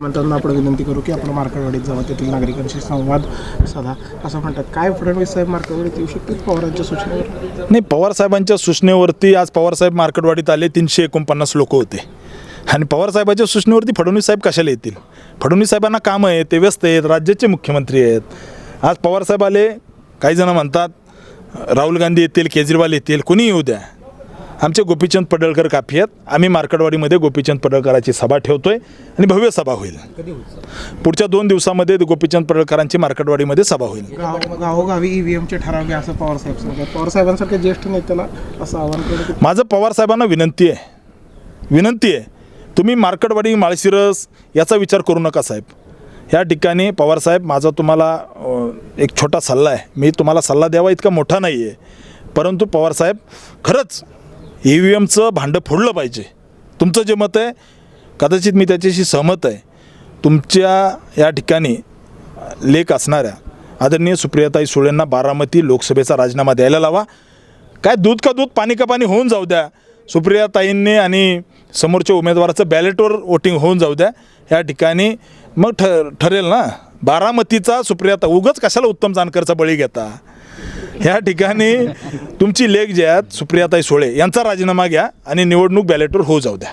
म्हणताना आपण विनंती करू की आपण मार्केटवाडीत जावं तेथील नागरिकांशी संवाद साधा. असं म्हणतात. काय फडणवीस साहेब मार्केटवाडीत येऊ शकतील पवारांच्या सूचनेवर? नाही पवारसाहेबांच्या सूचनेवरती आज पवारसाहेब मार्केटवाडीत आले तीनशे एकोणपन्नास लोक होते. आणि पवारसाहेबाच्या सूचनेवरती फडणवीस साहेब कशाला येतील? फडणवीस साहेबांना कामं आहे ते व्यस्त आहेत राज्याचे मुख्यमंत्री आहेत. आज पवारसाहेब आले काही जण म्हणतात राहुल गांधी येतील केजरीवाल येतील कोणी येऊ द्या. आमचे गोपीचंद पडळकर काफी आहेत. आम्ही मार्केटवाडीमध्ये गोपीचंद पडळकरांची सभा ठेवतोय आणि भव्य सभा होईल. पुढच्या दोन दिवसामध्ये गोपीचंद पडळकरांची मार्केटवाडीमध्ये सभा होईल. गाव गावोगावी ईव्हीएमचे ठराव असं पवारसाहेब सांगतात. पवारसाहेबांसारख्या ज्येष्ठ नेत्याला असं आवाहन माझं पवारसाहेबांना विनंती आहे. विनंती आहे. तुम्ही मार्केटवाडी माळशिरस याचा विचार करू नका साहेब. या ठिकाणी पवारसाहेब माझा तुम्हाला एक छोटा सल्ला आहे. मी तुम्हाला सल्ला द्यावा इतका मोठा नाही आहे परंतु पवारसाहेब खरंच ई व्ही एमचं भांडं फोडलं पाहिजे. तुमचं जे मत आहे कदाचित मी त्याच्याशी सहमत आहे. तुमच्या या ठिकाणी लेख असणाऱ्या आदरणीय सुप्रियाताई सुळेंना बारामती लोकसभेचा राजीनामा द्यायला लावा. काय दूध का दूध पाणी का पाणी होऊन जाऊ द्या. सुप्रियाताईंनी आणि समोरच्या उमेदवाराचं बॅलेटवर वोटिंग होऊन जाऊ द्या. या ठिकाणी मग ठ ठरेल ना? बारामतीचा सुप्रियाता उगच कशाला उत्तम जानकरचा बळी घेता? ह्या ठिकाणी तुमची लेख जे आहेत सुप्रियाताई सोळे यांचा राजीनामा घ्या आणि निवडणूक बॅलेटवर होऊ जाऊ द्या.